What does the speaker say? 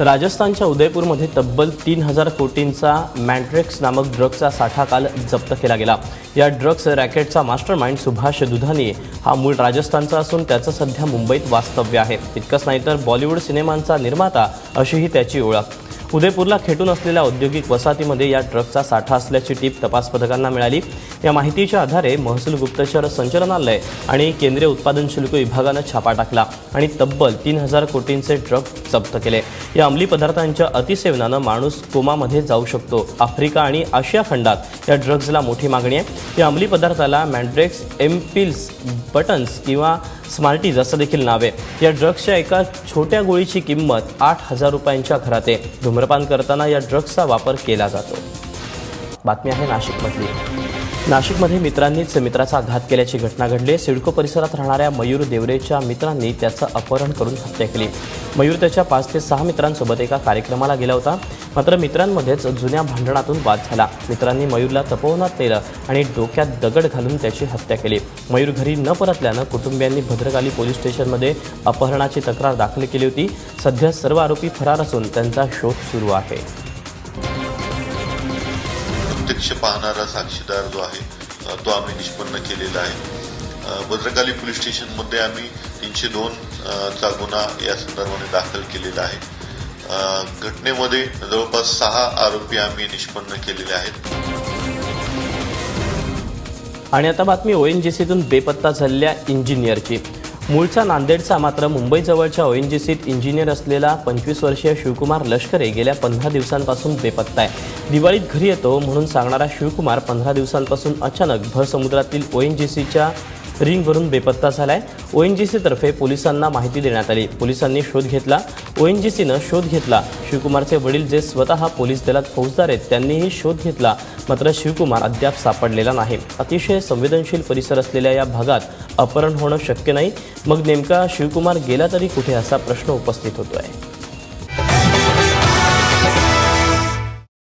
राजस्थानच्या उदयपूरमध्ये तब्बल तीन हजार कोटींचा मॅन्ट्रेक्स नामक ड्रग्सचा साठा काल जप्त केला गेला. या ड्रग्स रॅकेटचा मास्टर माइंड सुभाष दुधानी हा मूळ राजस्थानचा असून त्याचं सध्या मुंबईत वास्तव्य आहे. इतकंच नाही तर बॉलिवूड सिनेमांचा निर्माता अशीही त्याची ओळख. उदयपूरला खेटून असलेल्या औद्योगिक वसाहतीमध्ये या ट्रकचा साठा असल्याची टीप तपास पथकांना मिळाली. या माहितीच्या आधारे महसूल गुप्तचर संचालनालय आणि केंद्रीय उत्पादन शुल्क विभागानं छापा टाकला आणि तब्बल तीन हजार कोटींचे ट्रक जप्त केले. या अंमली पदार्थांच्या अतिसेवनानं माणूस कोमामध्ये जाऊ शकतो. आफ्रिका आणि आशिया खंडात या ड्रग्जला मोठी मागणी आहे. या अंमली पदार्थाला मॅन्ड्रेक्स एमपिल्स बटन्स किंवा स्मार्टीज असं देखील नाव. आहे या ड्रग्सच्या एका छोट्या गोळीची किंमत आठ हजार रुपयांच्या घरात. आहे धूम्रपान करताना या ड्रग्सचा वापर केला जातो. बातमी आहे नाशिकमधली. नाशिकमध्ये मित्रांनीच मित्राचा आघात केल्याची घटना घडली. सिडको परिसरात राहणाऱ्या मयूर देवरेच्या मित्रांनी त्याचं अपहरण करून हत्या केली. मयूर त्याच्या पाच ते सहा मित्रांसोबत एका कार्यक्रमाला गेला होता. मात्र मित्रांमध्येच जुन्या भांडणातून वाद झाला. मित्रांनी मयूरला तपोवनात नेलं आणि डोक्यात दगड घालून त्याची हत्या केली. मयूर घरी न परतल्यानं कुटुंबियांनी भद्रकाली पोलीस स्टेशनमध्ये अपहरणाची तक्रार दाखल केली होती. सध्या सर्व आरोपी फरार असून त्यांचा शोध सुरू आहे. प्रत्यक्ष पाहणारा साक्षीदार जो आहे तो आम्ही निष्पन्न केलेला आहे. भद्रकाली पोलीस स्टेशनमध्ये आम्ही तीनशे दोन चा गुन्हा या संदर्भाने दाखल केलेला आहे. घटनेमध्ये जवळपास सहा आरोपी आम्ही निष्पन्न केलेले आहेत. आणि आता बातमी ओ एन जी सीतून बेपत्ता झालेल्या इंजिनियरची. मूळचा नांदेडचा मात्र मुंबईजवळच्या ओ एन जी सीत इंजिनियर असलेला पंचवीस वर्षीय शिवकुमार लष्करे गेल्या पंधरा दिवसांपासून बेपत्ता आहे. दिवाळीत घरी येतो म्हणून सांगणारा शिवकुमार पंधरा दिवसांपासून अचानक भर समुद्रातील ओ एन जी सीच्या रिंगवरून बेपत्ता झालाय. ओ एन जी सीतर्फे पोलिसांना माहिती देण्यात आली. पोलिसांनी शोध घेतला. ओ एन जी सीनं शोध घेतला. शिवकुमारचे वडील जे स्वतः पोलीस दलात फौजदार आहेत त्यांनीही शोध घेतला. मात्र शिवकुमार अद्याप सापडलेला नाही. अतिशय संवेदनशील परिसर असलेल्या या भागात अपहरण होणं शक्य नाही. मग नेमका शिवकुमार गेला तरी कुठे असा प्रश्न उपस्थित होतो आहे